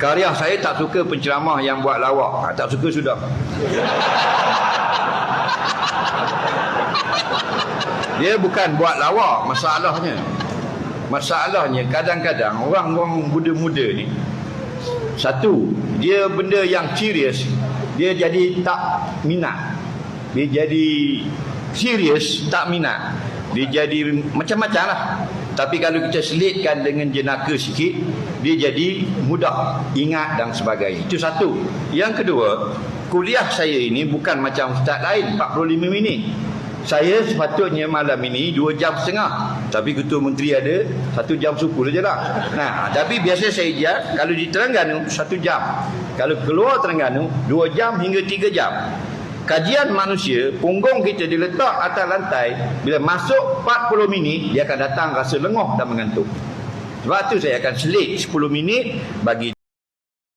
Karya saya tak suka penceramah yang buat lawak. Ha, tak suka sudah. Dia bukan buat lawak masalahnya. Masalahnya kadang-kadang orang-orang muda-muda ni satu, dia benda yang serius dia jadi tak minat. Dia jadi serius tak minat. Dia jadi macam-macam lah. Tapi kalau kita selitkan dengan jenaka sikit, dia jadi mudah ingat dan sebagainya. Itu satu. Yang kedua, kuliah saya ini bukan macam ustaz lain 45 minit. Saya sepatutnya malam ini 2 jam setengah. Tapi ketua menteri ada 1 jam 10 je lah. Nah, tapi biasa saya je kalau di Terengganu 1 jam. Kalau keluar Terengganu 2 jam hingga 3 jam. Kajian manusia, punggung kita diletak atas lantai, bila masuk 40 minit, dia akan datang rasa lengoh dan mengantuk. Sebab tu saya akan selit 10 minit bagi